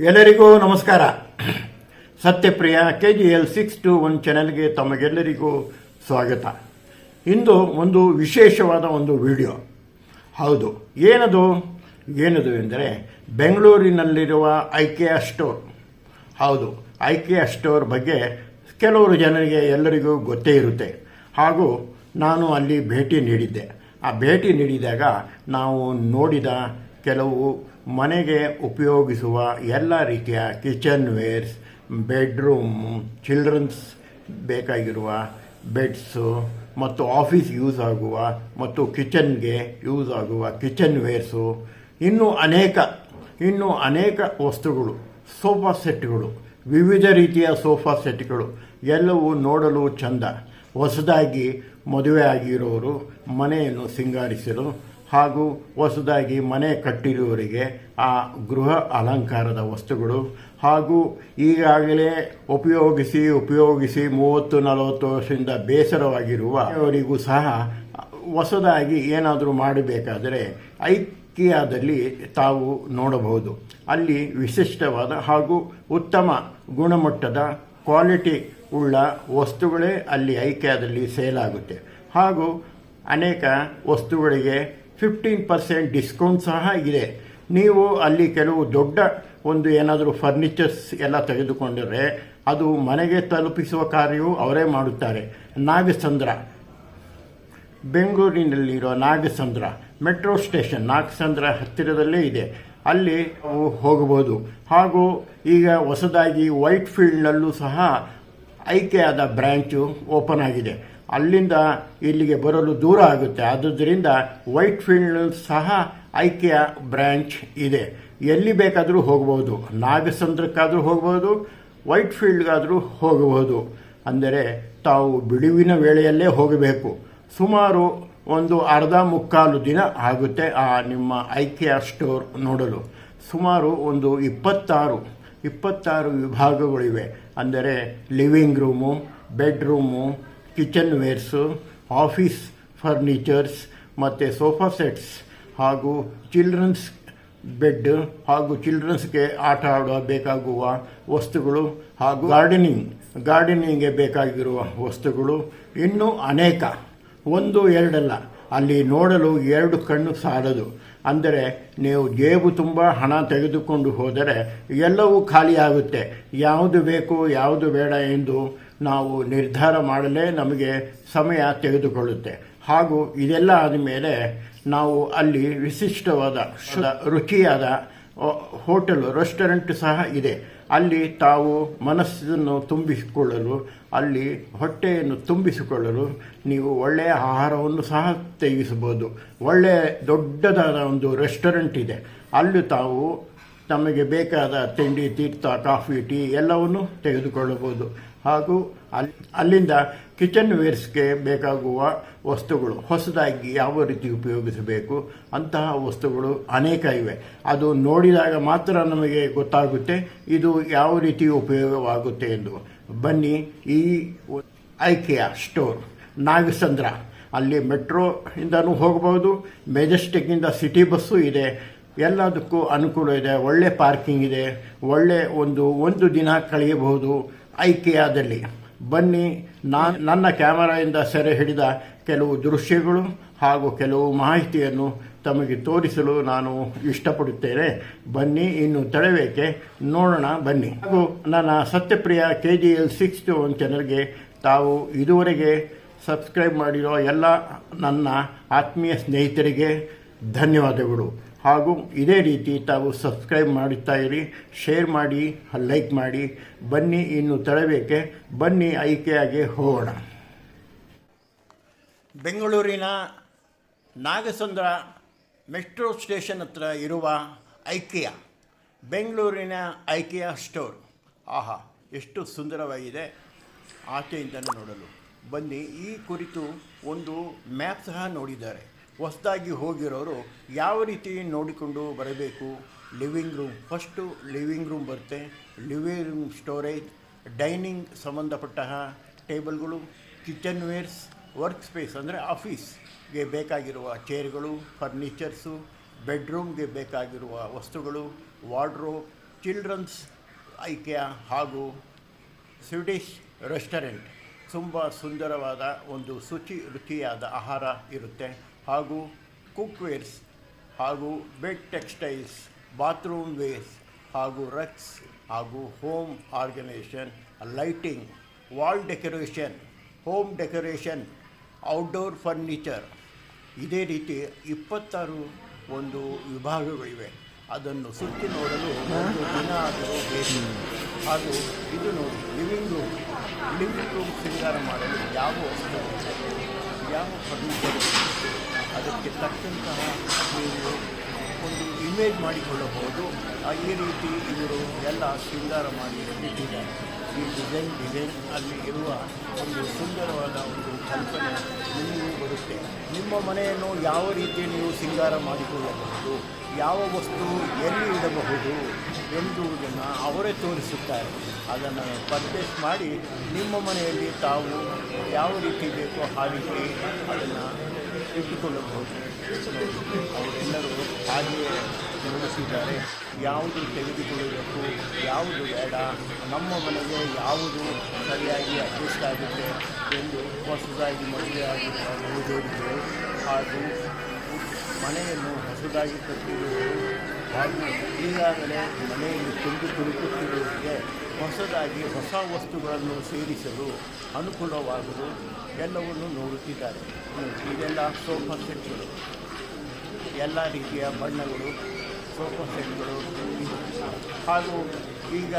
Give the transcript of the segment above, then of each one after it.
ಎಲ್ಲರಿಗೂ ನಮಸ್ಕಾರ. Satyapriya K G L six two one ಚಾನೆಲ್ಗೆ ತಮಗೆಲ್ಲರಿಗೂ ಸ್ವಾಗತ. ಇಂದು ಒಂದು ವಿಶೇಷವಾದ ಒಂದು ವಿಡಿಯೋ. ಹೌದು, ಏನದು? ಏನದು ಎಂದರೆ, ಬೆಂಗಳೂರಿನಲ್ಲಿರುವ ಐಕೆಯಾ ಸ್ಟೋರ್. ಹೌದು ಐಕೆಯಾ ಸ್ಟೋರ್ ಬಗ್ಗೆ ಕೆಲವರು ಜನರಿಗೆ ಎಲ್ಲರಿಗೂ ಗೊತ್ತೇ ಇರುತ್ತೆ. ಹಾಗೂ ನಾನು ಅಲ್ಲಿ ಭೇಟಿ ನೀಡಿದ್ದೆ. ಆ ಭೇಟಿ ನೀಡಿದಾಗ ನಾವು ನೋಡಿದ ಕೆಲವು ಮನೆಗೆ ಉಪಯೋಗಿಸುವ ಎಲ್ಲ ರೀತಿಯ ಕಿಚನ್ ವೇರ್ಸ್, ಬೆಡ್ರೂಮ್, ಚಿಲ್ಡ್ರನ್ಸ್ ಬೇಕಾಗಿರುವ ಬೆಡ್ಸು ಮತ್ತು ಆಫೀಸ್ ಯೂಸ್ ಆಗುವ ಮತ್ತು ಕಿಚನ್ಗೆ ಯೂಸ್ ಆಗುವ ಕಿಚನ್ ವೇರ್ಸು. ಇನ್ನೂ ಅನೇಕ ಇನ್ನೂ ಅನೇಕ ವಸ್ತುಗಳು, ಸೋಫಾ ಸೆಟ್ಗಳು, ವಿವಿಧ ರೀತಿಯ ಸೋಫಾ ಸೆಟ್ಗಳು ಎಲ್ಲವೂ ನೋಡಲು ಚಂದ. ಹೊಸದಾಗಿ ಮದುವೆ ಆಗಿರೋರು ಮನೆಯನ್ನು ಸಿಂಗಾರಿಸಲು ಹಾಗೂ ಹೊಸದಾಗಿ ಮನೆ ಕಟ್ಟಿರುವವರಿಗೆ ಆ ಗೃಹ ಅಲಂಕಾರದ ವಸ್ತುಗಳು ಹಾಗೂ ಈಗಾಗಲೇ ಉಪಯೋಗಿಸಿ ಉಪಯೋಗಿಸಿ ಮೂವತ್ತು, ನಲವತ್ತು ವರ್ಷದಿಂದ ಬೇಸರವಾಗಿರುವ ಅವರಿಗೂ ಸಹ ಹೊಸದಾಗಿ ಏನಾದರೂ ಮಾಡಬೇಕಾದರೆ ಐಕಿಯಾದಲ್ಲಿ ತಾವು ನೋಡಬಹುದು. ಅಲ್ಲಿ ವಿಶಿಷ್ಟವಾದ ಹಾಗೂ ಉತ್ತಮ ಗುಣಮಟ್ಟದ ಕ್ವಾಲಿಟಿ ಉಳ್ಳ ವಸ್ತುಗಳೇ ಅಲ್ಲಿ ಐಕ್ಯದಲ್ಲಿ ಸೇಲ್ ಆಗುತ್ತೆ. ಹಾಗೂ ಅನೇಕ ವಸ್ತುಗಳಿಗೆ ಫಿಫ್ಟೀನ್ ಪರ್ಸೆಂಟ್ ಡಿಸ್ಕೌಂಟ್ ಸಹ ಇದೆ. ನೀವು ಅಲ್ಲಿ ಕೆಲವು ದೊಡ್ಡ ಒಂದು ಏನಾದರೂ ಫರ್ನಿಚರ್ಸ್ ಎಲ್ಲ ತೆಗೆದುಕೊಂಡರೆ ಅದು ಮನೆಗೆ ತಲುಪಿಸುವ ಕಾರ್ಯವು ಅವರೇ ಮಾಡುತ್ತಾರೆ. ನಾಗಸಂದ್ರ. ಬೆಂಗಳೂರಿನಲ್ಲಿರೋ ನಾಗಸಂದ್ರ. ಮೆಟ್ರೋ ಸ್ಟೇಷನ್ ನಾಗಸಂದ್ರ ಹತ್ತಿರದಲ್ಲೇ ಇದೆ. ಅಲ್ಲಿ ಹೋಗಬಹುದು. ಹಾಗೂ ಈಗ ಹೊಸದಾಗಿ ವೈಟ್ ಫೀಲ್ಡ್ನಲ್ಲೂ ಸಹ ಐಕೆಯಾದ ಬ್ರ್ಯಾಂಚು ಓಪನ್ ಆಗಿದೆ. ಅಲ್ಲಿಂದ ಇಲ್ಲಿಗೆ ಬರಲು ದೂರ ಆಗುತ್ತೆ. ಆದುದರಿಂದ ವೈಟ್ ಫೀಲ್ಡ್ ಸಹ ಐಕ್ಯ ಬ್ರ್ಯಾಂಚ್ ಇದೆ. ಎಲ್ಲಿ ಬೇಕಾದರೂ ಹೋಗಬಹುದು ನಾಗಸಂದ್ರಕ್ಕಾದರೂ ಹೋಗಬಹುದು ವೈಟ್ ಫೀಲ್ಡ್ಗಾದರೂ ಹೋಗಬಹುದು ಅಂದರೆ ತಾವು ಬಿಡುವಿನ ವೇಳೆಯಲ್ಲೇ ಹೋಗಬೇಕು. ಸುಮಾರು ಒಂದು ಅರ್ಧ ಮುಕ್ಕಾಲು ದಿನ ಆಗುತ್ತೆ ಆ ನಿಮ್ಮ ಐಕೆಯ ಸ್ಟೋರ್ ನೋಡಲು. ಸುಮಾರು ಒಂದು ಇಪ್ಪತ್ತಾರು ಇಪ್ಪತ್ತಾರು ವಿಭಾಗಗಳಿವೆ. ಅಂದರೆ living room, bedroom kitchen wares, office furnitures ಮತ್ತು ಸೋಫಾ ಸೆಟ್ಸ್ ಹಾಗೂ ಚಿಲ್ಡ್ರನ್ಸ್ ಬೆಡ್ ಹಾಗೂ ಚಿಲ್ಡ್ರನ್ಸ್ಗೆ ಆಟ ಆಡುವ ಬೇಕಾಗುವ ವಸ್ತುಗಳು ಹಾಗೂ ಗಾರ್ಡನಿಂಗ್, ಗಾರ್ಡನಿಂಗ್ಗೆ ಬೇಕಾಗಿರುವ ವಸ್ತುಗಳು ಇನ್ನೂ ಅನೇಕ. ಒಂದು, ಎರಡಲ್ಲ. ಅಲ್ಲಿ ನೋಡಲು ಎರಡು ಕಣ್ಣು ಸಾಲದು. ಅಂದರೆ ನೀವು ಜೇಬು ತುಂಬ ಹಣ ತೆಗೆದುಕೊಂಡು ಹೋದರೆ ಎಲ್ಲವೂ ಖಾಲಿಯಾಗುತ್ತೆ. ಯಾವುದು ಬೇಕು, ಯಾವುದು ಬೇಡ ಎಂದು ನಾವು ನಿರ್ಧಾರ ಮಾಡಲೇ ನಮಗೆ ಸಮಯ ತೆಗೆದುಕೊಳ್ಳುತ್ತೆ. ಹಾಗೂ ಇದೆಲ್ಲ ಆದಮೇಲೆ ನಾವು ಅಲ್ಲಿ ವಿಶಿಷ್ಟವಾದ ರುಚಿಯಾದ ಹೋಟೆಲ್ ರೆಸ್ಟೋರೆಂಟ್ ಸಹ ಇದೆ. ಅಲ್ಲಿ ತಾವು ಮನಸ್ಸನ್ನು ತುಂಬಿಸಿಕೊಳ್ಳಲು, ಅಲ್ಲಿ ಹೊಟ್ಟೆಯನ್ನು ತುಂಬಿಸಿಕೊಳ್ಳಲು ನೀವು ಒಳ್ಳೆಯ ಆಹಾರವನ್ನು ಸಹ ತೆಗೆಸಬಹುದು. ಒಳ್ಳೆಯ ದೊಡ್ಡದಾದ ಒಂದು ರೆಸ್ಟೋರೆಂಟ್ ಇದೆ. ಅಲ್ಲಿ ತಾವು ತಮಗೆ ಬೇಕಾದ ತಿಂಡಿ, ತೀರ್ಥ, ಕಾಫಿ, ಟೀ ಎಲ್ಲವನ್ನು ತೆಗೆದುಕೊಳ್ಳಬಹುದು. ಹಾಗೂ ಅಲ್ಲಿ, ಅಲ್ಲಿಂದ ಕಿಚನ್ ವೇರ್ಸ್ಗೆ ಬೇಕಾಗುವ ವಸ್ತುಗಳು, ಹೊಸದಾಗಿ ಯಾವ ರೀತಿ ಉಪಯೋಗಿಸಬೇಕು, ಅಂತಹ ವಸ್ತುಗಳು ಅನೇಕ ಇವೆ. ಅದು ನೋಡಿದಾಗ ಮಾತ್ರ ನಮಗೆ ಗೊತ್ತಾಗುತ್ತೆ, ಇದು ಯಾವ ರೀತಿ ಉಪಯೋಗವಾಗುತ್ತೆ ಎಂದು. ಬನ್ನಿ ಈ ಐಕೆಯ ಸ್ಟೋರ್, ನಾಗಸಂದ್ರ. ಅಲ್ಲಿ ಮೆಟ್ರೋ ಇಂದನೂ ಹೋಗಬಹುದು ಮೆಜೆಸ್ಟಿಕ್ಕಿಂದ ಸಿಟಿ ಬಸ್ಸು ಇದೆ. ಎಲ್ಲದಕ್ಕೂ ಅನುಕೂಲ ಇದೆ, ಒಳ್ಳೆ ಪಾರ್ಕಿಂಗ್ ಇದೆ, ಒಳ್ಳೆ ಒಂದು ಒಂದು ದಿನ ಕಳೆಯಬಹುದು. ಐಕೆಯಾದಲ್ಲಿ ಬನ್ನಿ, ನಾನು ನನ್ನ ಕ್ಯಾಮರಾಯಿಂದ ಸೆರೆ ಹಿಡಿದ ಕೆಲವು ದೃಶ್ಯಗಳು ಹಾಗೂ ಕೆಲವು ಮಾಹಿತಿಯನ್ನು ತಮಗೆ ತೋರಿಸಲು ನಾನು ಇಷ್ಟಪಡುತ್ತೇನೆ. ಬನ್ನಿ, ಇನ್ನು ತಡವೇಕೆ ನೋಡೋಣ, ಬನ್ನಿ. ಹಾಗೂ ನನ್ನ Satyapriya K G L six one ಚಾನಲ್ಗೆ ತಾವು ಇದುವರೆಗೆ ಸಬ್ಸ್ಕ್ರೈಬ್ ಮಾಡಿರೋ ಎಲ್ಲ ನನ್ನ ಆತ್ಮೀಯ ಸ್ನೇಹಿತರಿಗೆ ಧನ್ಯವಾದಗಳು. ಹಾಗೂ ಇದೇ ರೀತಿ ತಾವು ಸಬ್ಸ್ಕ್ರೈಬ್ ಮಾಡುತ್ತಾ ಇರಿ, ಶೇರ್ ಮಾಡಿ, ಲೈಕ್ ಮಾಡಿ. ಬನ್ನಿ ಇನ್ನು ತಡಬೇಕೆ ಬನ್ನಿ ಆಯ್ಕೆಯಾಗಿ ಹೋಗೋಣ. ಬೆಂಗಳೂರಿನ ನಾಗಸಂದ್ರ ಮೆಟ್ರೋ ಸ್ಟೇಷನ್ ಹತ್ರ ಇರುವ ಐಕಿಯ, ಬೆಂಗಳೂರಿನ ಐಕಿಯ ಸ್ಟೋರ್. ಆಹಾ, ಎಷ್ಟು ಸುಂದರವಾಗಿದೆ. ಆಚೆಯಿಂದಲೂ ನೋಡಲು. ಬನ್ನಿ, ಈ ಕುರಿತು ಒಂದು ಮ್ಯಾಪ್ ಸಹ ನೋಡಿದ್ದಾರೆ. ಹೊಸದಾಗಿ ಹೋಗಿರೋರು ಯಾವ ರೀತಿ ನೋಡಿಕೊಂಡು ಬರಬೇಕು? Living room first living room ಬರುತ್ತೆ. ಲಿವಿಂಗ್ ರೂಮ್ ಸ್ಟೋರೇಜ್ ಡೈನಿಂಗ್ ಸಂಬಂಧಪಟ್ಟ ಟೇಬಲ್ಗಳು, ಕಿಚನ್ ವೇರ್ಸ್, ವರ್ಕ್ ಸ್ಪೇಸ್ ಅಂದರೆ ಆಫೀಸ್ಗೆ ಬೇಕಾಗಿರುವ ಚೇರ್ಗಳು, ಫರ್ನಿಚರ್ಸು, ಬೆಡ್ರೂಮ್ಗೆ ಬೇಕಾಗಿರುವ ವಸ್ತುಗಳು, ವಾರ್ಡ್ರೋಬ್, ಚಿಲ್ಡ್ರನ್ಸ್ ಐಕ್ಯ ಹಾಗೂ ಸ್ವೀಡಿಷ್ ರೆಸ್ಟೋರೆಂಟ್. ತುಂಬ ಸುಂದರವಾದ ಒಂದು ಶುಚಿ ರುಚಿಯಾದ ಆಹಾರ ಇರುತ್ತೆ. ಹಾಗೂ ಕುಕ್ವೇರ್ಸ್ ಹಾಗೂ ಬೆಡ್ ಟೆಕ್ಸ್ಟೈಲ್ಸ್ ಬಾತ್ರೂಮ್ ವೇರ್ಸ್ ಹಾಗೂ ರಕ್ಸ್ ಹಾಗೂ home organisation lighting wall decoration home decoration outdoor furniture ಇದೇ ರೀತಿ ಇಪ್ಪತ್ತಾರು ಒಂದು ವಿಭಾಗಗಳಿವೆ. ಅದನ್ನು ಸುತ್ತಿ ನೋಡಲು ಒಂದು ದಿನ ಆದರೂ ಬೇಕು. ಹಾಗೂ ಇದು ಲಿವಿಂಗ್ ರೂಮ್ ಲಿವಿಂಗ್ ರೂಮ್ ಸಿಂಗಾರ ಮಾಡಲು ಯಾವ ವಸ್ತು ಯಾವ ಫರ್ನಿಚರ್ ಅದಕ್ಕೆ ತಕ್ಕಂತಹ ನೀವು ಒಂದು ಇಮೇಜ್ ಮಾಡಿಕೊಳ್ಳಬಹುದು. ಈ ರೀತಿ ಇವರು ಎಲ್ಲ ಶೃಂಗಾರ ಮಾಡಿ ಇಟ್ಟಿದ್ದಾರೆ. ಈ ಡಿಸೈನ್ ಡಿಸೈನ್ ಅಲ್ಲಿ ಇರುವ ಒಂದು ಸುಂದರವಾದ ಒಂದು ಕಲ್ಪನೆ ನಿಮಗೂ ಬರುತ್ತೆ. ನಿಮ್ಮ ಮನೆಯನ್ನು ಯಾವ ರೀತಿ ನೀವು ಸಿಂಗಾರ ಮಾಡಿಕೊಳ್ಳಬಹುದು? ಯಾವ ವಸ್ತು ಎಲ್ಲಿ ಇಡಬಹುದು ಎಂಬುದನ್ನು ಅವರೇ ತೋರಿಸುತ್ತಾರೆ. ಅದನ್ನು ಪರ್ಚೇಸ್ ಮಾಡಿ ನಿಮ್ಮ ಮನೆಯಲ್ಲಿ ತಾವು ಯಾವ ರೀತಿ ಬೇಕೋ ಆ ರೀತಿ ಅದನ್ನು ಇಟ್ಟುಕೊಳ್ಳಬಹುದು. ಅವರೆಲ್ಲರೂ ಹಾಗೆಯೇ ನೋಡಿಸಿದ್ದಾರೆ ಯಾವುದು ತೆಗೆದುಕೊಳ್ಳಬೇಕು, ಯಾವುದು ಬೇಡ, ನಮ್ಮ ಮನೆಗೆ ಯಾವುದು ಸರಿಯಾಗಿ ಅಡ್ಜಸ್ಟ್ ಆಗುತ್ತೆ ಎಂದು ಹೊಸದಾಗಿ ಮದುವೆ ಆಗಿರುವ ಹಾಗೂ ಮನೆಯನ್ನು ಹೊಸದಾಗಿ ಕಟ್ಟಿರುವುದು ಹಾಗೂ ಈಗಾಗಲೇ ಮನೆಯಲ್ಲಿ ತುಂಬಿ ತುಳುಕುತ್ತಿರುವುದಕ್ಕೆ ಹೊಸದಾಗಿ ಹೊಸ ವಸ್ತುಗಳನ್ನು ಸೇರಿಸಲು ಅನುಕೂಲವಾಗಲು ಎಲ್ಲವನ್ನು ನೋಡುತ್ತಿದ್ದಾರೆ. ಇದೆಲ್ಲ ಸೋಫಾ ಸೆಟ್ಗಳು. ಎಲ್ಲ ರೀತಿಯ ಬಣ್ಣಗಳು ಸೋಫಾ ಸೆಟ್ಗಳು ಹಾಗೂ ಈಗ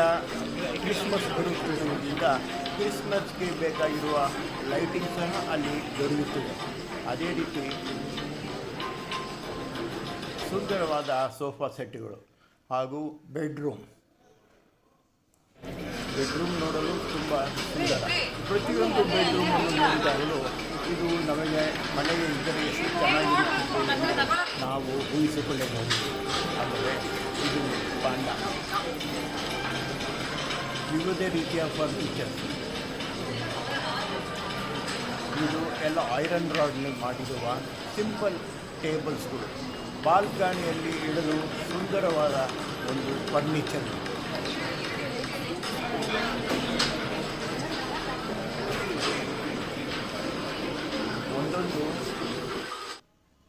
ಕ್ರಿಸ್ಮಸ್ ಬರುತ್ತಿರುವುದರಿಂದ ಕ್ರಿಸ್ಮಸ್ಗೆ ಬೇಕಾಗಿರುವ ಲೈಟಿಂಗ್ ಸಹ ಅಲ್ಲಿ ದೊರೆಯುತ್ತದೆ. ಅದೇ ರೀತಿ ಸುಂದರವಾದ ಸೋಫಾ ಸೆಟ್ಗಳು ಹಾಗೂ ಬೆಡ್ರೂಮ್. ಬೆಡ್ರೂಮ್ ನೋಡಲು ತುಂಬ ಸುಂದರ. ಪ್ರತಿಯೊಂದು ಬೆಡ್ರೂಮನ್ನು ನೋಡಿದಾಗಲೂ ಇದು ನಮಗೆ ಮನೆಗೆ ಇದ್ದರೆ ಎಷ್ಟು ಚೆನ್ನಾಗಿರುತ್ತೆ ನಾವು ಊಹಿಸಿಕೊಳ್ಳಬಹುದು. ಆದರೆ ಇದು ಬಾಂಡ ವಿವಿಧ ರೀತಿಯ ಫರ್ನಿಚರ್. ಇದು ಎಲ್ಲ ಐರನ್ ರಾಡ್ನಲ್ಲಿ ಮಾಡಿರುವ ಸಿಂಪಲ್ ಟೇಬಲ್ಸ್ಗಳು. ಬಾಲ್ಕನಿಯಲ್ಲಿ ಇಡಲು ಸುಂದರವಾದ ಒಂದು ಫರ್ನಿಚರ್ ಒಂದೊಂದು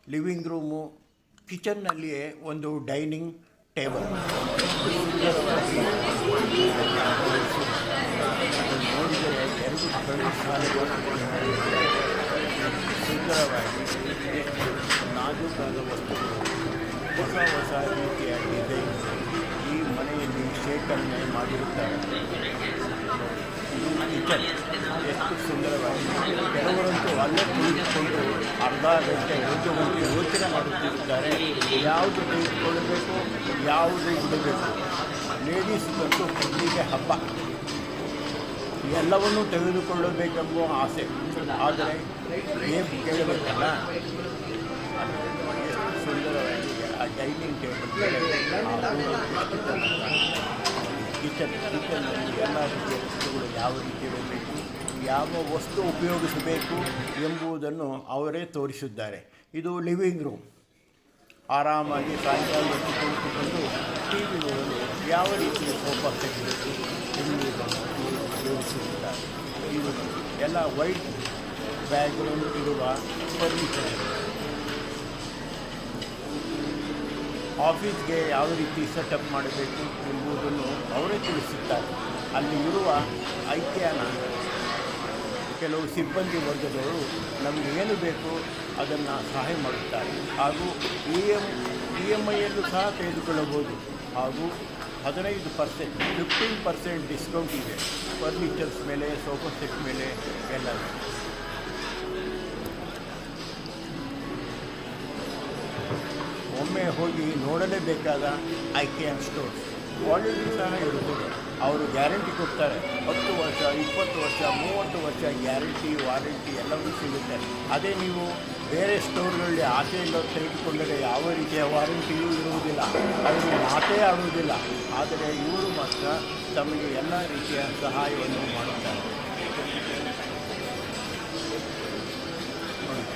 ಲಿವಿಂಗ್ ರೂಮು ಕಿಚನ್ನಲ್ಲಿಯೇ ಒಂದು ಡೈನಿಂಗ್ ಟೇಬಲ್ ನೋಡಿದರೆ ಎರಡು ಸುಂದರವಾಗಿ ನಾಜೂಕಾದ ವಸ್ತುಗಳು ಹೊಸ ಹೊಸ ರೀತಿಯ ಈ ಮನೆಯಲ್ಲಿ ಶೇಖರಣೆ ಮಾಡಿರುತ್ತಾರೆ ಕಿಚನ್ ಎಷ್ಟು ಸುಂದರವಾಗಿ ಕೆಲವರಂತೂ ಅಲ್ಲೇ ಕುಳಿತುಕೊಂಡು ಅರ್ಧ ಗಂಟೆ ಒಂದು ಗಂಟೆ ಯೋಚನೆ ಮಾಡುತ್ತಿರುತ್ತಾರೆ ಯಾವುದು ತೆಗೆದುಕೊಳ್ಳಬೇಕು ಯಾವುದು ಬಿಡಬೇಕು ಲೇಡೀಸ್ಗಂತೂ ಪಬ್ಲಿಗೆ ಹಬ್ಬ. ಎಲ್ಲವನ್ನೂ ತೆಗೆದುಕೊಳ್ಳಬೇಕೆಂಬ ಆಸೆ. ಆದರೆ ಏನು ಕೇಳಬೇಕಲ್ಲ? ಸುಂದರವಾಗಿ ಆ ಡೈನಿಂಗ್ ಟೇಬಲ್ ಕಿಚನ್ ಕಿಚನ್ನಲ್ಲಿ ಎಲ್ಲ ರೀತಿಯ ವಸ್ತುಗಳು ಯಾವ ರೀತಿ ಇರಬೇಕು, ಯಾವ ವಸ್ತು ಉಪಯೋಗಿಸಬೇಕು ಎಂಬುದನ್ನು ಅವರೇ ತೋರಿಸಿದ್ದಾರೆ. ಇದು ಲಿವಿಂಗ್ ರೂಮ್ ಆರಾಮಾಗಿ ಸಾಯಂಕಾಲ ಕುಳಿತುಕೊಂಡು ಟಿ ವಿ ನೋಡಲು ಯಾವ ರೀತಿಯ ಸೋಫಾ ತೆಗೆಯಬೇಕು ಎಂಬುದನ್ನು ತೋರಿಸುತ್ತಿದ್ದಾರೆ ಇದು ಎಲ್ಲ ವೈಟ್ ಬ್ಯಾಗ್ಗಳನ್ನು ಇರುವ ಫರ್ನಿಚರ್ ಆಫೀಸ್ಗೆ ಯಾವ ರೀತಿ ಸೆಟಪ್ ಮಾಡಬೇಕು ಎಂಬುದನ್ನು ಅವರೇ ತಿಳಿಸುತ್ತಾರೆ. ಅಲ್ಲಿ ಇರುವ ಐಕ್ಯನ ಕೆಲವು ಸಿಬ್ಬಂದಿ ವರ್ಗದವರು ನಮಗೆ ಏನು ಬೇಕು ಅದನ್ನು ಸಹಾಯ ಮಾಡುತ್ತಾರೆ. ಹಾಗೂ ಇ ಎಂ ಇ ಎಂ ಐಯಲ್ಲೂ ಸಹ ತೆಗೆದುಕೊಳ್ಳಬಹುದು. ಹಾಗೂ ಹದಿನೈದು ಪರ್ಸೆಂಟ್, ಫಿಫ್ಟೀನ್ ಪರ್ಸೆಂಟ್ ಡಿಸ್ಕೌಂಟ್ ಇದೆ. ಫರ್ನಿಚರ್ಸ್ ಮೇಲೆ, ಸೋಫಾ ಸೆಟ್ ಮೇಲೆ ಎಲ್ಲ ಒಮ್ಮೆ ಹೋಗಿ ನೋಡಲೇಬೇಕಾದ ಐ ಕ್ಯಾನ್ ಸ್ಟೋರ್ ಕ್ವಾಲಿಟಿ ಸಹ ಇರುತ್ತದೆ. ಅವರು ಗ್ಯಾರಂಟಿ ಕೊಡ್ತಾರೆ. ಹತ್ತು ವರ್ಷ, ಇಪ್ಪತ್ತು ವರ್ಷ, ಮೂವತ್ತು ವರ್ಷ ಗ್ಯಾರಂಟಿ, ವಾರಂಟಿ ಎಲ್ಲವೂ ಸಿಗುತ್ತೆ. ಅದೇ ನೀವು ಬೇರೆ ಸ್ಟೋರ್ಗಳಲ್ಲಿ ಆಚೆಯಿಂದ ತೆಗೆದುಕೊಂಡರೆ ಯಾವ ರೀತಿಯ ವಾರಂಟಿಯೂ ಇರುವುದಿಲ್ಲ. ಅವರು ಮಾತೇ ಆಡುವುದಿಲ್ಲ. ಆದರೆ ಇವರು ಮಾತ್ರ ತಮಗೆ ಎಲ್ಲ ರೀತಿಯ ಸಹಾಯವನ್ನು ಮಾಡುತ್ತಾರೆ.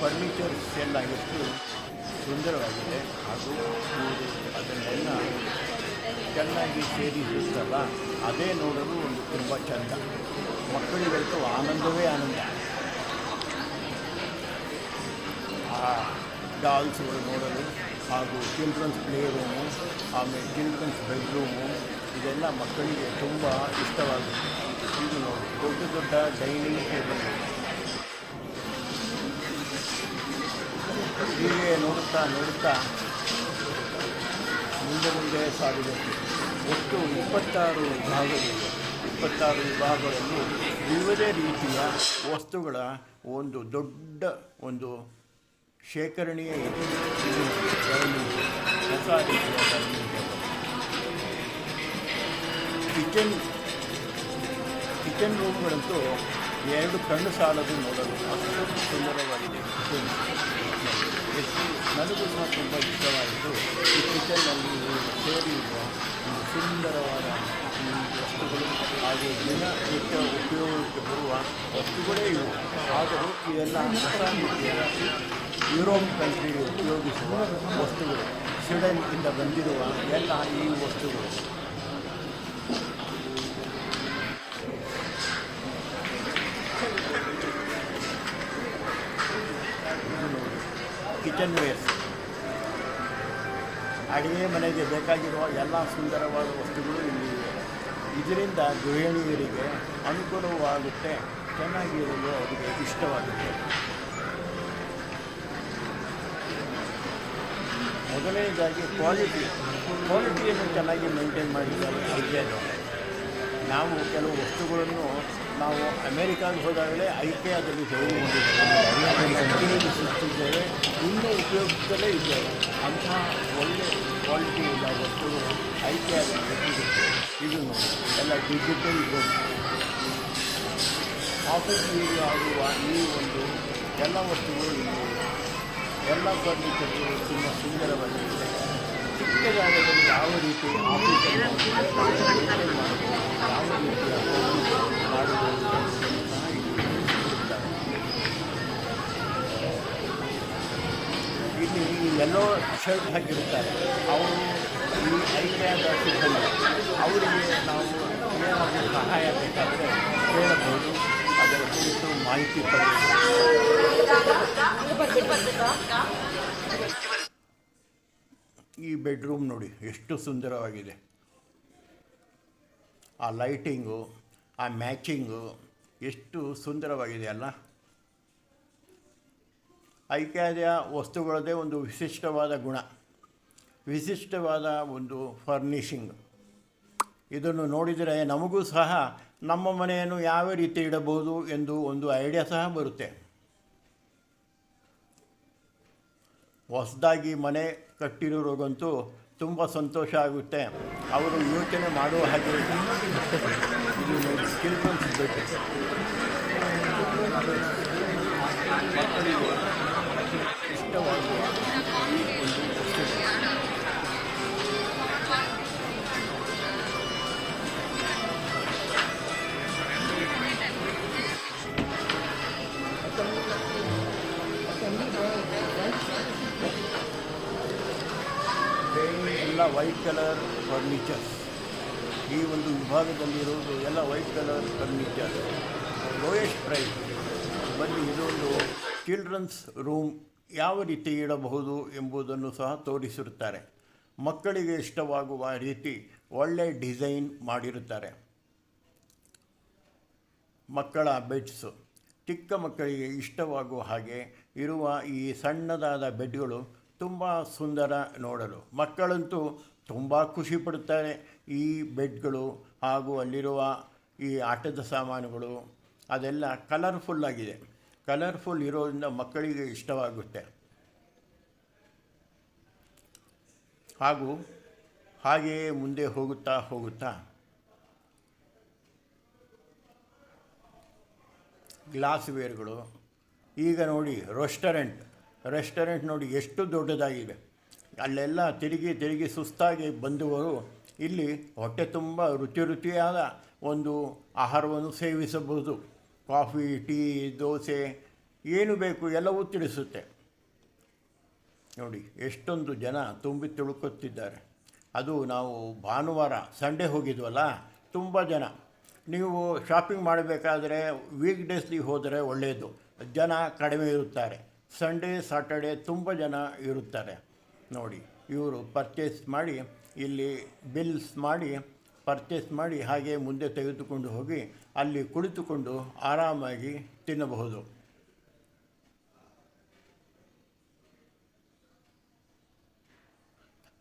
ಫರ್ನಿಚರ್ಸ್ ಎಲ್ಲ ಎಷ್ಟು ಸುಂದರವಾಗಿದೆ. ಹಾಗೂ ಅದನ್ನೆಲ್ಲ ಚೆನ್ನಾಗಿ ಸೇರಿಸುತ್ತಲ್ಲ ಅದೇ ನೋಡಲು ಒಂದು ತುಂಬ ಚೆಂದ. ಮಕ್ಕಳಿಗಂತೂ ಆನಂದವೇ ಆನಂದ. ಆ ಡಾಲ್ಸ್ಗಳು ನೋಡಲು ಹಾಗೂ ಚಿಲ್ಡ್ರನ್ಸ್ ಪ್ಲೇ ರೂಮು ಆಮೇಲೆ ಚಿಲ್ಡ್ರನ್ಸ್ ಬೆಡ್ರೂಮು ಇದೆಲ್ಲ ಮಕ್ಕಳಿಗೆ ತುಂಬ ಇಷ್ಟವಾಗುತ್ತೆ. ಇದು ನೋಡಿ ದೊಡ್ಡ ದೊಡ್ಡ ಡೈನಿಂಗ್ ಟೇಬಲ್ ಹೀಗೆ ನೋಡುತ್ತಾ ನೋಡುತ್ತಾ ಮುಂದೆ ಮುಂದೆ ಸಾಗಿದೆ. ಒಟ್ಟು ಇಪ್ಪತ್ತಾರು ವಿಭಾಗಗಳಿವೆ ಇಪ್ಪತ್ತಾರು ವಿಭಾಗಗಳಲ್ಲಿ ವಿವಿಧ ರೀತಿಯ ವಸ್ತುಗಳ ಒಂದು ದೊಡ್ಡ ಒಂದು ಶೇಖರಣೆಯೇ ಇದೆ. ಹೊಸ ಕಿಚನ್ ಕಿಚನ್ ರೂಮ್ಗಳಂತೂ ಎರಡು ಕಣ್ಣು ಸಾಲದು ನೋಡಲು ಅಷ್ಟು ಸುಂದರವಾಗಿದೆ. ಕಿಚನ್ ಎಷ್ಟು ನನಗೂ ಸಹ ತುಂಬ ಇಷ್ಟವಾಯಿತು ಈ ಕಿಚನ್ನಲ್ಲಿ ಸೇರಿರುವ ಒಂದು ಸುಂದರವಾದ ಈ ಹಾಗೆ ಹಾಗೂ ದಿನನಿತ್ಯ ಉಪಯೋಗಕ್ಕೆ ಬರುವ ವಸ್ತುಗಳೇ ಇವು ಆದರೂ ಇವೆಲ್ಲ ಯುರೋಪ್ ಕಂಟ್ರಿಗೆ ಉಪಯೋಗಿಸುವ ವಸ್ತುಗಳು ಸ್ವೀಡನ್ ಇಂದ ಬಂದಿರುವ ಎಲ್ಲ ಈ ವಸ್ತುಗಳು ಕಿಚನ್ ವೇರ್ಸ್ ಅಡುಗೆ ಮನೆಗೆ ಬೇಕಾಗಿರುವ ಎಲ್ಲ ಸುಂದರವಾದ ವಸ್ತುಗಳು ಇಲ್ಲಿ ಇವೆ. ಇದರಿಂದ ಗೃಹಿಣಿಯರಿಗೆ ಅನುಕೂಲವಾಗುತ್ತೆ ಚೆನ್ನಾಗಿ ಇರಲು ಅವರಿಗೆ ಇಷ್ಟವಾಗುತ್ತೆ. ಮೊದಲನೇದಾಗಿ ಕ್ವಾಲಿಟಿ ಕ್ವಾಲಿಟಿಯನ್ನು ಚೆನ್ನಾಗಿ ಮೇಂಟೈನ್ ಮಾಡಿದ್ದಾರೆ ಅಡುಗೆ ನಾವು ಕೆಲವು ವಸ್ತುಗಳನ್ನು ನಾವು ಅಮೇರಿಕಾಗೆ ಹೋದಾಗಲೇ ಐಕೆಯಾದಲ್ಲಿ ಉಪಯೋಗಿಸುತ್ತಿದ್ದೇವೆ ಇನ್ನೂ ಉಪಯೋಗಿಸುತ್ತಲೇ ಇದ್ದೇವೆ ಅಂತಹ ಒಳ್ಳೆ ಕ್ವಾಲಿಟಿ ಇಲ್ಲ ವಸ್ತುಗಳು ಐಕ್ಯದಲ್ಲಿ ಸಿಗುತ್ತೆ. ಇದು ನೋಡಿ. ಎಲ್ಲ ಡಿಜಿಟಲ್ ಆಫೀಸ್ ಆಗುವ ಈ ಒಂದು ಎಲ್ಲ ವಸ್ತುಗಳು ಇಲ್ಲಿ ಎಲ್ಲ ಫರ್ನಿಚರ್ಗಳು ತುಂಬ ಸುಂದರವಾಗಿರುತ್ತೆ ಚಿಕ್ಕ ಜಾಗದಲ್ಲಿ ಯಾವ ರೀತಿ ಆಫೀಸನ್ನು ಯಾವ ರೀತಿಯ ಇಲ್ಲಿ ಎಲ್ಲೋ ಶರ್ಟ್ ಹಾಕಿರುತ್ತಾರೆ. ಅವರು ಈ ಐಕ್ಯಾದ ಸಿಬ್ಬಂದಿ ಅವರಿಗೆ ನಾವು ಏನಾದರೂ ಸಹಾಯ ಬೇಕಾದರೆ ಕೇಳಬಹುದು. ಅದರ ಕುರಿತು ಮಾಹಿತಿ ಪಡೆಯಬಹುದು. ಈ ಬೆಡ್ರೂಮ್ ನೋಡಿ, ಎಷ್ಟು ಸುಂದರವಾಗಿದೆ. ಆ ಲೈಟಿಂಗು ಆ ಮ್ಯಾಚಿಂಗು ಎಷ್ಟು ಸುಂದರವಾಗಿದೆ ಅಲ್ಲ? ಐಕ್ಯಾದ ವಸ್ತುಗಳದೇ ಒಂದು ವಿಶಿಷ್ಟವಾದ ಗುಣ. ವಿಶಿಷ್ಟವಾದ ಒಂದು ಫರ್ನಿಷಿಂಗ್ ಇದನ್ನು ನೋಡಿದರೆ ನಮಗೂ ಸಹ ನಮ್ಮ ಮನೆಯನ್ನು ಯಾವ ರೀತಿ ಇಡಬಹುದು ಎಂದು ಒಂದು ಐಡಿಯಾ ಸಹ ಬರುತ್ತೆ. ಹೊಸದಾಗಿ ಮನೆ ಕಟ್ಟಿರೋರಿಗಂತೂ ತುಂಬ ಸಂತೋಷ ಆಗುತ್ತೆ. ಅವರು ಯೋಚನೆ ಮಾಡುವ ಹಾಗೆ ಇದು ವೈಟ್ ಕಲರ್ ಫರ್ನಿಚರ್ಸ್ ಈ ಒಂದು ವಿಭಾಗದಲ್ಲಿರುವುದು ಎಲ್ಲ white colour furniture lowest price ಬನ್ನಿ ಇದೊಂದು ಚಿಲ್ಡ್ರನ್ಸ್ ರೂಮ್ ಯಾವ ರೀತಿ ಇಡಬಹುದು ಎಂಬುದನ್ನು ಸಹ ತೋರಿಸಿರುತ್ತಾರೆ. ಮಕ್ಕಳಿಗೆ ಇಷ್ಟವಾಗುವ ರೀತಿ ಒಳ್ಳೆ ಡಿಸೈನ್ ಮಾಡಿರುತ್ತಾರೆ. ಮಕ್ಕಳ ಬೆಡ್ಸು. ಚಿಕ್ಕ ಮಕ್ಕಳಿಗೆ ಇಷ್ಟವಾಗುವ ಹಾಗೆ ಇರುವ ಈ ಸಣ್ಣದಾದ ಬೆಡ್ಗಳು ತುಂಬ ಸುಂದರ ನೋಡಲು. ಮಕ್ಕಳಂತೂ ತುಂಬ ಖುಷಿ ಪಡುತ್ತಾರೆ. ಈ ಬೆಡ್ಗಳು ಹಾಗೂ ಅಲ್ಲಿರುವ ಈ ಆಟದ ಸಾಮಾನುಗಳು, ಅದೆಲ್ಲ ಕಲರ್ಫುಲ್ಲಾಗಿದೆ ಕಲರ್ಫುಲ್ ಇರೋದ್ರಿಂದ ಮಕ್ಕಳಿಗೆ ಇಷ್ಟವಾಗುತ್ತೆ. ಹಾಗೂ ಹಾಗೆಯೇ ಮುಂದೆ ಹೋಗುತ್ತಾ ಹೋಗುತ್ತಾ ಗ್ಲಾಸ್ ವೇರ್ಗಳು ಈಗ ನೋಡಿ ರೆಸ್ಟೋರೆಂಟ್ ರೆಸ್ಟೋರೆಂಟ್ ನೋಡಿ ಎಷ್ಟು ದೊಡ್ಡದಾಗಿದೆ. ಅಲ್ಲೆಲ್ಲ ತಿರುಗಿ ತಿರುಗಿ ಸುಸ್ತಾಗಿ ಬಂದವರು ಇಲ್ಲಿ ಹೊಟ್ಟೆ ತುಂಬ ರುಚಿ ರುಚಿಯಾದ ಒಂದು ಆಹಾರವನ್ನು ಸೇವಿಸಬಹುದು. ಕಾಫಿ, ಟೀ, ದೋಸೆ ಏನು ಬೇಕು ಎಲ್ಲವೂ ತಿಳಿಸುತ್ತೆ. ನೋಡಿ ಎಷ್ಟೊಂದು ಜನ ತುಂಬಿ ತುಳುಕುತ್ತಿದ್ದಾರೆ. ಅದು ನಾವು ಭಾನುವಾರ ಸಂಡೇ ಹೋಗಿದ್ವಲ್ಲ, ತುಂಬ ಜನ. ನೀವು ಶಾಪಿಂಗ್ ಮಾಡಬೇಕಾದ್ರೆ ವೀಕ್ ಡೇಸ್ಲಿ ಹೋದರೆ ಒಳ್ಳೆಯದು ಜನ ಕಡಿಮೆ ಇರುತ್ತಾರೆ. ಸಂಡೇ ಸಾಟರ್ಡೆ ತುಂಬ ಜನ ಇರುತ್ತಾರೆ. ನೋಡಿ, ಇವರು ಪರ್ಚೇಸ್ ಮಾಡಿ, ಇಲ್ಲಿ ಬಿಲ್ಸ್ ಮಾಡಿ ಪರ್ಚೇಸ್ ಮಾಡಿ ಹಾಗೆ ಮುಂದೆ ತೆಗೆದುಕೊಂಡು ಹೋಗಿ, ಅಲ್ಲಿ ಕುಳಿತುಕೊಂಡು ಆರಾಮಾಗಿ ತಿನ್ನಬಹುದು.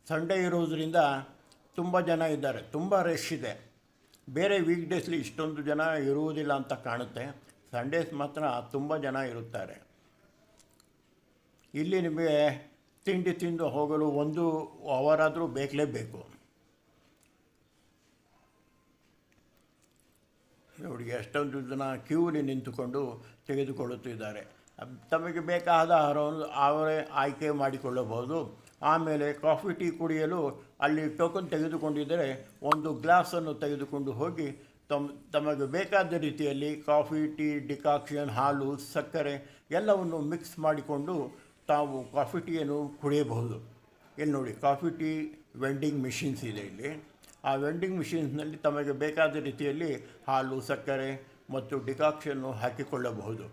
ಸಂಡೇ ಇರೋದರಿಂದ ತುಂಬ ಜನ ಇದ್ದಾರೆ, ತುಂಬ ರಶ್ ಇದೆ. ಬೇರೆ ವೀಕ್ ಡೇಸ್ಲಿ ಇಷ್ಟೊಂದು ಜನ ಇರುವುದಿಲ್ಲ ಅಂತ ಕಾಣುತ್ತೆ. ಸಂಡೇಸ್ ಮಾತ್ರ ತುಂಬ ಜನ ಇರುತ್ತಾರೆ. ಇಲ್ಲಿ ನಿಮಗೆ ತಿಂಡಿ ತಿಂದು ಹೋಗಲು ಒಂದು ಅವರಾದರೂ ಬೇಕಲೇಬೇಕು. ನೋಡಿ ಎಷ್ಟೊಂದು ಜನ ಕ್ಯೂಲಿ ನಿಂತುಕೊಂಡು ತೆಗೆದುಕೊಳ್ಳುತ್ತಿದ್ದಾರೆ. ತಮಗೆ ಬೇಕಾದ ಆಹಾರವನ್ನು ಅವರೇ ಆಯ್ಕೆ ಮಾಡಿಕೊಳ್ಳಬಹುದು. ಆಮೇಲೆ ಕಾಫಿ, ಟೀ ಕುಡಿಯಲು ಅಲ್ಲಿ ಟೋಕನ್ ತೆಗೆದುಕೊಂಡಿದ್ದರೆ ಒಂದು ಗ್ಲಾಸನ್ನು ತೆಗೆದುಕೊಂಡು ಹೋಗಿ ತಮ್ಮ ತಮಗೆ ಬೇಕಾದ ರೀತಿಯಲ್ಲಿ ಕಾಫಿ, ಟೀ, ಡಿಕಾಕ್ಷನ್, ಹಾಲು, ಸಕ್ಕರೆ ಎಲ್ಲವನ್ನು ಮಿಕ್ಸ್ ಮಾಡಿಕೊಂಡು ತಾವು ಕಾಫಿ ಟೀಯನ್ನು ಕುಡಿಯಬಹುದು. ಇಲ್ಲಿ ನೋಡಿ, ಕಾಫಿ ಟೀ ವೆಂಡಿಂಗ್ ಮಿಷಿನ್ಸ್ ಇದೆ ಇಲ್ಲಿ. ಆ ವೆಂಡಿಂಗ್ ಮಿಷಿನ್ಸ್ನಲ್ಲಿ ತಮಗೆ ಬೇಕಾದ ರೀತಿಯಲ್ಲಿ ಹಾಲು, ಸಕ್ಕರೆ ಮತ್ತು ಡಿಕಾಕ್ಷನ್ನು ಹಾಕಿಕೊಳ್ಳಬಹುದು.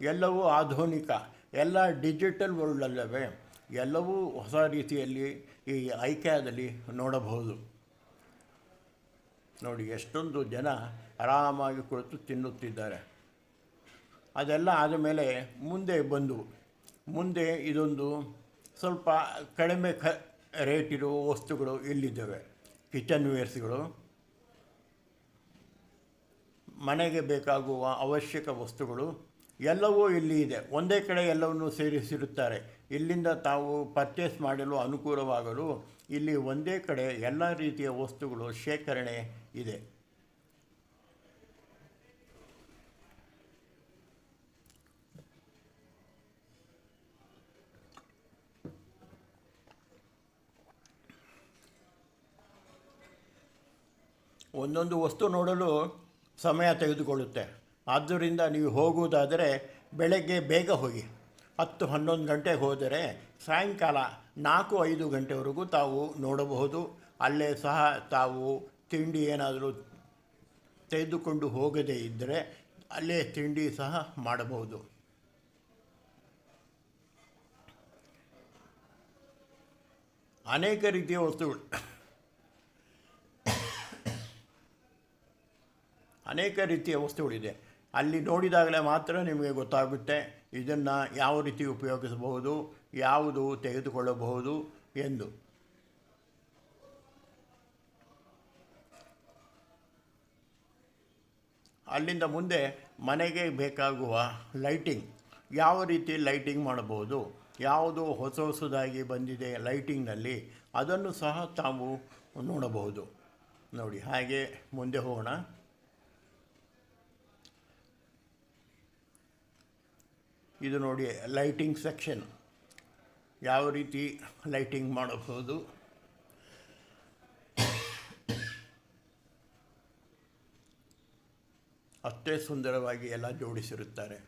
ಎಲ್ಲವೂ ಆಧುನಿಕ, ಎಲ್ಲ ಡಿಜಿಟಲ್ ವರ್ಲ್ಡ್ ಅಲ್ಲವೇ, ಎಲ್ಲವೂ ಹೊಸ ರೀತಿಯಲ್ಲಿ ಈ ಐಕ್ಯಾದಲ್ಲಿ ನೋಡಬಹುದು. ನೋಡಿ, ಎಷ್ಟೊಂದು ಜನ ಆರಾಮಾಗಿ ಕುಳಿತು ತಿನ್ನುತ್ತಿದ್ದಾರೆ. ಅದೆಲ್ಲ ಆದಮೇಲೆ ಮುಂದೆ ಬಂದು, ಮುಂದೆ ಇದೊಂದು ಸ್ವಲ್ಪ ಕಡಿಮೆ ಕ ರೇಟ್ ಇರುವ ವಸ್ತುಗಳು ಇಲ್ಲಿದ್ದಾವೆ. ಕಿಚನ್ ವೇರ್ಸ್ಗಳು ಮನೆಗೆ ಬೇಕಾಗುವ ಅವಶ್ಯಕ ವಸ್ತುಗಳು ಎಲ್ಲವೂ ಇಲ್ಲಿ ಇದೆ. ಒಂದೇ ಕಡೆ ಎಲ್ಲವನ್ನು ಸೇರಿಸಿರುತ್ತಾರೆ. ಇಲ್ಲಿಂದ ತಾವು ಪರ್ಚೇಸ್ ಮಾಡಲು ಅನುಕೂಲವಾಗಲು ಇಲ್ಲಿ ಒಂದೇ ಕಡೆ ಎಲ್ಲ ರೀತಿಯ ವಸ್ತುಗಳು ಶೇಖರಣೆ ಇದೆ. ಒಂದೊಂದು ವಸ್ತು ನೋಡಲು ಸಮಯ ತೆಗೆದುಕೊಳ್ಳುತ್ತೆ. ಆದ್ದರಿಂದ ನೀವು ಹೋಗುವುದಾದರೆ ಬೆಳಗ್ಗೆ ಬೇಗ ಹೋಗಿ, ಹತ್ತು ಹನ್ನೊಂದು ಗಂಟೆಗೆ ಹೋದರೆ ಸಾಯಂಕಾಲ ನಾಲ್ಕು ಐದು ಗಂಟೆವರೆಗೂ ತಾವು ನೋಡಬಹುದು. ಅಲ್ಲೇ ಸಹ ತಾವು ತಿಂಡಿ ಏನಾದರೂ ತೆಗೆದುಕೊಂಡು ಹೋಗದೇ ಇದ್ದರೆ ಅಲ್ಲೇ ತಿಂಡಿ ಸಹ ಮಾಡಬಹುದು. ಅನೇಕ ರೀತಿಯ ವಸ್ತುಗಳು. ಅನೇಕ ರೀತಿಯ ವಸ್ತುಗಳಿದೆ. ಅಲ್ಲಿ ನೋಡಿದಾಗಲೇ ಮಾತ್ರ ನಿಮಗೆ ಗೊತ್ತಾಗುತ್ತೆ ಇದನ್ನು ಯಾವ ರೀತಿ ಉಪಯೋಗಿಸಬಹುದು, ಯಾವುದು ತೆಗೆದುಕೊಳ್ಳಬಹುದು ಎಂದು. ಅಲ್ಲಿಂದ ಮುಂದೆ ಮನೆಗೆ ಬೇಕಾಗುವ ಲೈಟಿಂಗ್. ಯಾವ ರೀತಿ ಲೈಟಿಂಗ್ ಮಾಡಬಹುದು, ಯಾವುದು ಹೊಸ ಹೊಸದಾಗಿ ಬಂದಿದೆ ಲೈಟಿಂಗ್ನಲ್ಲಿ, ಅದನ್ನು ಸಹ ತಾವು ನೋಡಬಹುದು. ನೋಡಿ, ಹಾಗೆ ಮುಂದೆ ಹೋಗೋಣ. ಇದು ನೋಡಿ ಲೈಟಿಂಗ್ ಸೆಕ್ಷನ್ ಯಾವ ರೀತಿ ಲೈಟಿಂಗ್ ಮಾಡಬಹುದು ಅಷ್ಟೇ ಸುಂದರವಾಗಿ ಎಲ್ಲ ಜೋಡಿಸಿರುತ್ತಾರೆ.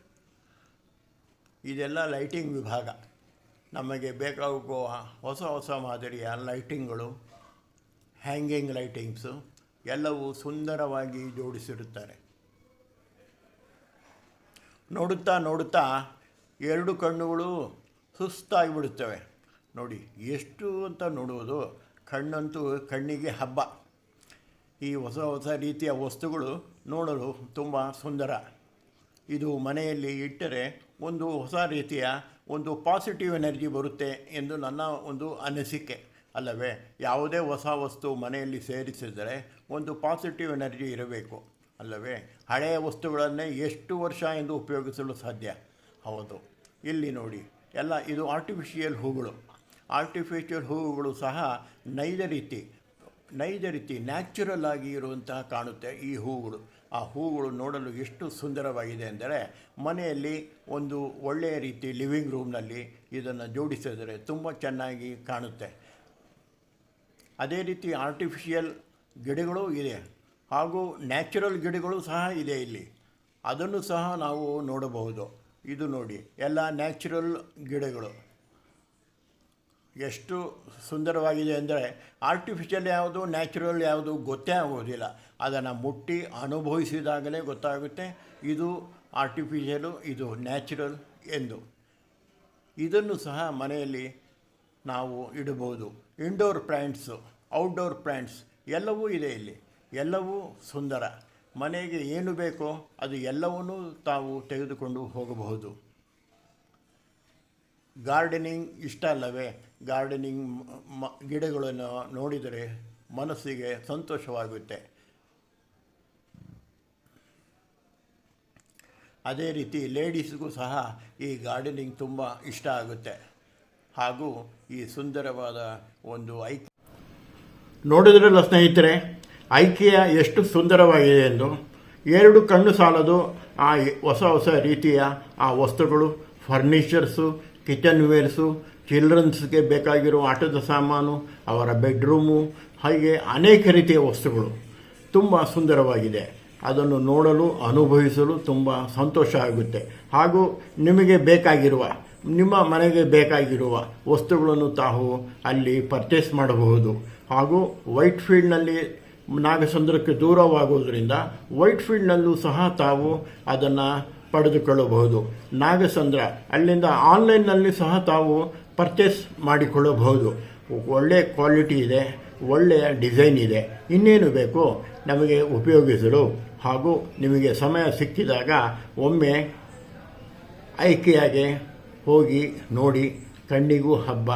ಇದೆಲ್ಲ ಲೈಟಿಂಗ್ ವಿಭಾಗ. ನಮಗೆ ಬೇಕಾಗುವ ಹೊಸ ಹೊಸ ಮಾದರಿಯ ಲೈಟಿಂಗ್ಗಳು ಹ್ಯಾಂಗಿಂಗ್ ಲೈಟಿಂಗ್ಸು ಎಲ್ಲವೂ ಸುಂದರವಾಗಿ ಜೋಡಿಸಿರುತ್ತಾರೆ. ನೋಡುತ್ತಾ ನೋಡುತ್ತಾ ಎರಡು ಕಣ್ಣುಗಳು ಸುಸ್ತಾಗಿಬಿಡುತ್ತವೆ. ನೋಡಿ, ಎಷ್ಟು ಅಂತ ನೋಡುವುದು ಕಣ್ಣಂತೂ ಕಣ್ಣಿಗೆ ಹಬ್ಬ. ಈ ಹೊಸ ಹೊಸ ರೀತಿಯ ವಸ್ತುಗಳು ನೋಡಲು ತುಂಬ ಸುಂದರ. ಇದು ಮನೆಯಲ್ಲಿ ಇಟ್ಟರೆ ಒಂದು ಹೊಸ ರೀತಿಯ ಒಂದು ಪಾಸಿಟಿವ್ ಎನರ್ಜಿ ಬರುತ್ತೆ ಎಂದು ನನ್ನ ಒಂದು ಅನಿಸಿಕೆ. ಅಲ್ಲವೇ, ಯಾವುದೇ ಹೊಸ ವಸ್ತು ಮನೆಯಲ್ಲಿ ಸೇರಿಸಿದರೆ ಒಂದು ಪಾಸಿಟಿವ್ ಎನರ್ಜಿ ಇರಬೇಕು. ಅಲ್ಲವೇ, ಹಳೆಯ ವಸ್ತುಗಳನ್ನೇ ಎಷ್ಟು ವರ್ಷ ಎಂದು ಉಪಯೋಗಿಸಲು ಸಾಧ್ಯ? ಹೌದು. ಇಲ್ಲಿ ನೋಡಿ, ಎಲ್ಲ ಇದು ಆರ್ಟಿಫಿಷಿಯಲ್ ಹೂಗಳು. ಆರ್ಟಿಫಿಷಿಯಲ್ ಹೂವುಗಳು ಸಹ ನೈಜ ರೀತಿ ನೈಜ ರೀತಿ ನ್ಯಾಚುರಲ್ ಆಗಿ ಇರುವಂತಹ ಕಾಣುತ್ತೆ ಈ ಹೂಗಳು ಆ ಹೂಗಳು ನೋಡಲು ಎಷ್ಟು ಸುಂದರವಾಗಿದೆ ಅಂದರೆ, ಮನೆಯಲ್ಲಿ ಒಂದು ಒಳ್ಳೆಯ ರೀತಿ ಲಿವಿಂಗ್ ರೂಮ್ನಲ್ಲಿ ಇದನ್ನು ಜೋಡಿಸಿದರೆ ತುಂಬ ಚೆನ್ನಾಗಿ ಕಾಣುತ್ತೆ. ಅದೇ ರೀತಿ ಆರ್ಟಿಫಿಷಿಯಲ್ ಗಿಡಗಳು ಇದೆ. ಹಾಗೂ ನ್ಯಾಚುರಲ್ ಗಿಡಗಳು ಸಹ ಇದೆ ಇಲ್ಲಿ. ಅದನ್ನು ಸಹ ನಾವು ನೋಡಬಹುದು. ಇದು ನೋಡಿ, ಎಲ್ಲ ನ್ಯಾಚುರಲ್ ಗಿಡಗಳು. ಎಷ್ಟು ಸುಂದರವಾಗಿದೆ ಅಂದರೆ ಆರ್ಟಿಫಿಷಿಯಲ್ ಯಾವುದು ನ್ಯಾಚುರಲ್ ಯಾವುದು ಗೊತ್ತೇ ಆಗೋದಿಲ್ಲ. ಅದನ್ನು ಮುಟ್ಟಿ ಅನುಭವಿಸಿದಾಗಲೇ ಗೊತ್ತಾಗುತ್ತೆ, ಇದು ಆರ್ಟಿಫಿಷಿಯಲು ಇದು ನ್ಯಾಚುರಲ್ ಎಂದು. ಇದನ್ನು ಸಹ ಮನೆಯಲ್ಲಿ ನಾವು ಇಡಬಹುದು. ಇಂಡೋರ್ ಪ್ಲ್ಯಾಂಟ್ಸು ಔಟ್ಡೋರ್ ಪ್ಲ್ಯಾಂಟ್ಸ್ ಎಲ್ಲವೂ ಇದೆ ಇಲ್ಲಿ. ಎಲ್ಲವೂ ಸುಂದರ. ಮನೆಗೆ ಏನು ಬೇಕೋ ಅದು ಎಲ್ಲವನ್ನೂ ತಾವು ತೆಗೆದುಕೊಂಡು ಹೋಗಬಹುದು. ಗಾರ್ಡನಿಂಗ್ ಇಷ್ಟ ಅಲ್ಲವೇ? ಗಾರ್ಡನಿಂಗ್ ಮ ಗಿಡಗಳನ್ನು ನೋಡಿದರೆ ಮನಸ್ಸಿಗೆ ಸಂತೋಷವಾಗುತ್ತೆ. ಅದೇ ರೀತಿ ಲೇಡೀಸ್ಗೂ ಸಹ ಈ ಗಾರ್ಡನಿಂಗ್ ತುಂಬ ಇಷ್ಟ ಆಗುತ್ತೆ. ಹಾಗೂ ಈ ಸುಂದರವಾದ ಒಂದು ಐಕ್ ನೋಡಿದ್ರಲ್ಲ ಸ್ನೇಹಿತರೆ ಐಕಿಯ ಎಷ್ಟು ಸುಂದರವಾಗಿದೆ ಎಂದು ಎರಡು ಕಣ್ಣು ಸಾಲದು ಆ ಹೊಸ ಹೊಸ ರೀತಿಯ ಆ ವಸ್ತುಗಳು, ಫರ್ನಿಚರ್ಸು, ಕಿಚನ್ ವೇರ್ಸು, ಚಿಲ್ಡ್ರನ್ಸ್ಗೆ ಬೇಕಾಗಿರೋ ಆಟದ ಸಾಮಾನು, ಅವರ ಬೆಡ್ರೂಮು, ಹಾಗೆ ಅನೇಕ ರೀತಿಯ ವಸ್ತುಗಳು. ತುಂಬ ಸುಂದರವಾಗಿದೆ. ಅದನ್ನು ನೋಡಲು, ಅನುಭವಿಸಲು ತುಂಬ ಸಂತೋಷ ಆಗುತ್ತೆ. ಹಾಗೂ ನಿಮಗೆ ಬೇಕಾಗಿರುವ, ನಿಮ್ಮ ಮನೆಗೆ ಬೇಕಾಗಿರುವ ವಸ್ತುಗಳನ್ನು ತಾವು ಅಲ್ಲಿ ಪರ್ಚೇಸ್ ಮಾಡಬಹುದು. ಹಾಗೂ ವೈಟ್ ಫೀಲ್ಡ್ನಲ್ಲಿ ನಾಗಸಂದ್ರಕ್ಕೆ ದೂರವಾಗುವುದರಿಂದ ವೈಟ್ ಫೀಲ್ಡ್ನಲ್ಲೂ ಸಹ ತಾವು ಅದನ್ನು ಪಡೆದುಕೊಳ್ಳಬಹುದು. ನಾಗಸಂದ್ರ ಅಲ್ಲಿಂದ ಆನ್ಲೈನ್ನಲ್ಲಿ ಸಹ ತಾವು ಪರ್ಚೇಸ್ ಮಾಡಿಕೊಳ್ಳಬಹುದು. ಒಳ್ಳೆಯ ಕ್ವಾಲಿಟಿ ಇದೆ ಒಳ್ಳೆಯ ಡಿಸೈನ್ ಇದೆ. ಇನ್ನೇನು ಬೇಕು ನಮಗೆ ಉಪಯೋಗಿಸಲು ಹಾಗೂ ನಿಮಗೆ ಸಮಯ ಸಿಕ್ಕಿದಾಗ ಒಮ್ಮೆ ಆಯ್ಕೆಯಾಗೆ ಹೋಗಿ ನೋಡಿ ಕಣ್ಣಿಗೂ ಹಬ್ಬ.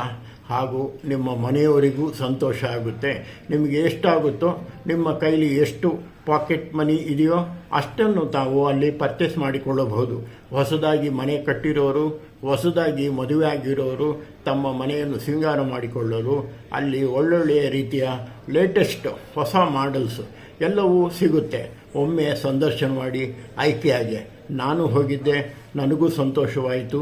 ಹಾಗೂ ನಿಮ್ಮ ಮನೆಯವರಿಗೂ ಸಂತೋಷ ಆಗುತ್ತೆ. ನಿಮಗೆ ಎಷ್ಟಾಗುತ್ತೋ, ನಿಮ್ಮ ಕೈಲಿ ಎಷ್ಟು ಪಾಕೆಟ್ ಮನಿ ಇದೆಯೋ ಅಷ್ಟನ್ನು ತಾವು ಅಲ್ಲಿ ಪರ್ಚೇಸ್ ಮಾಡಿಕೊಳ್ಳಬಹುದು. ಹೊಸದಾಗಿ ಮನೆ ಕಟ್ಟಿರೋರು, ಹೊಸದಾಗಿ ಮದುವೆ ಆಗಿರೋರು ತಮ್ಮ ಮನೆಯನ್ನು ಸಿಂಗಾರ ಮಾಡಿಕೊಳ್ಳಲು ಅಲ್ಲಿ ಒಳ್ಳೊಳ್ಳೆಯ ರೀತಿಯ ಲೇಟೆಸ್ಟ್ ಹೊಸ ಮಾಡೆಲ್ಸ್ ಎಲ್ಲವೂ ಸಿಗುತ್ತೆ. ಒಮ್ಮೆ ಸಂದರ್ಶನ ಮಾಡಿ ಆಯ್ಕೆಯಾಗೆ ನಾನು ಹೋಗಿದ್ದೆ ನನಗೂ ಸಂತೋಷವಾಯಿತು.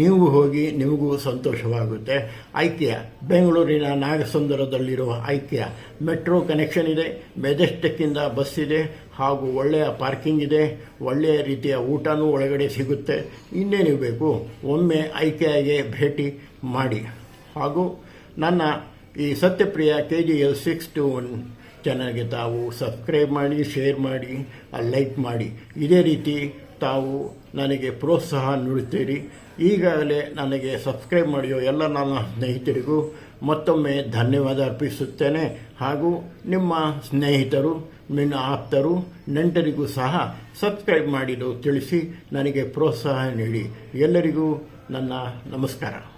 ನೀವು ಹೋಗಿ ನಿಮಗೂ ಸಂತೋಷವಾಗುತ್ತೆ. ಐಕ್ಯ, ಬೆಂಗಳೂರಿನ ನಾಗಸುಂದರದಲ್ಲಿರುವ ಐಕ್ಯ. ಮೆಟ್ರೋ ಕನೆಕ್ಷನ್ ಇದೆ ಮೆಜೆಸ್ಟಿಕ್ಕಿಂದ ಬಸ್ ಇದೆ, ಹಾಗೂ ಒಳ್ಳೆಯ ಪಾರ್ಕಿಂಗ್ ಇದೆ, ಒಳ್ಳೆಯ ರೀತಿಯ ಊಟನೂ ಒಳಗಡೆ ಸಿಗುತ್ತೆ. ಇನ್ನೇನು ಬೇಕು? ಒಮ್ಮೆ ಐಕ್ಯಗೆ ಭೇಟಿ ಮಾಡಿ. ಹಾಗೂ ನನ್ನ ಈ Satyapriya K G L six two one ಚಾನಲ್ಗೆ ತಾವು ಸಬ್ಸ್ಕ್ರೈಬ್ ಮಾಡಿ ಶೇರ್ ಮಾಡಿ ಲೈಕ್ ಮಾಡಿ. ಇದೇ ರೀತಿ ತಾವು ನನಗೆ ಪ್ರೋತ್ಸಾಹ ನೀಡುತ್ತೀರಿ. ಈಗಾಗಲೇ ನನಗೆ ಸಬ್ಸ್ಕ್ರೈಬ್ ಮಾಡಿಯೋ ಎಲ್ಲ ನನ್ನ ಸ್ನೇಹಿತರಿಗೂ ಮತ್ತೊಮ್ಮೆ ಧನ್ಯವಾದ ಅರ್ಪಿಸುತ್ತೇನೆ. ಹಾಗೂ ನಿಮ್ಮ ಸ್ನೇಹಿತರು ನಿನ್ನ ಆಪ್ತರು ನೆಂಟರಿಗೂ ಸಹ ಸಬ್ಸ್ಕ್ರೈಬ್ ಮಾಡಿದ್ದು ತಿಳಿಸಿ ನನಗೆ ಪ್ರೋತ್ಸಾಹ ನೀಡಿ. ಎಲ್ಲರಿಗೂ ನನ್ನ ನಮಸ್ಕಾರ.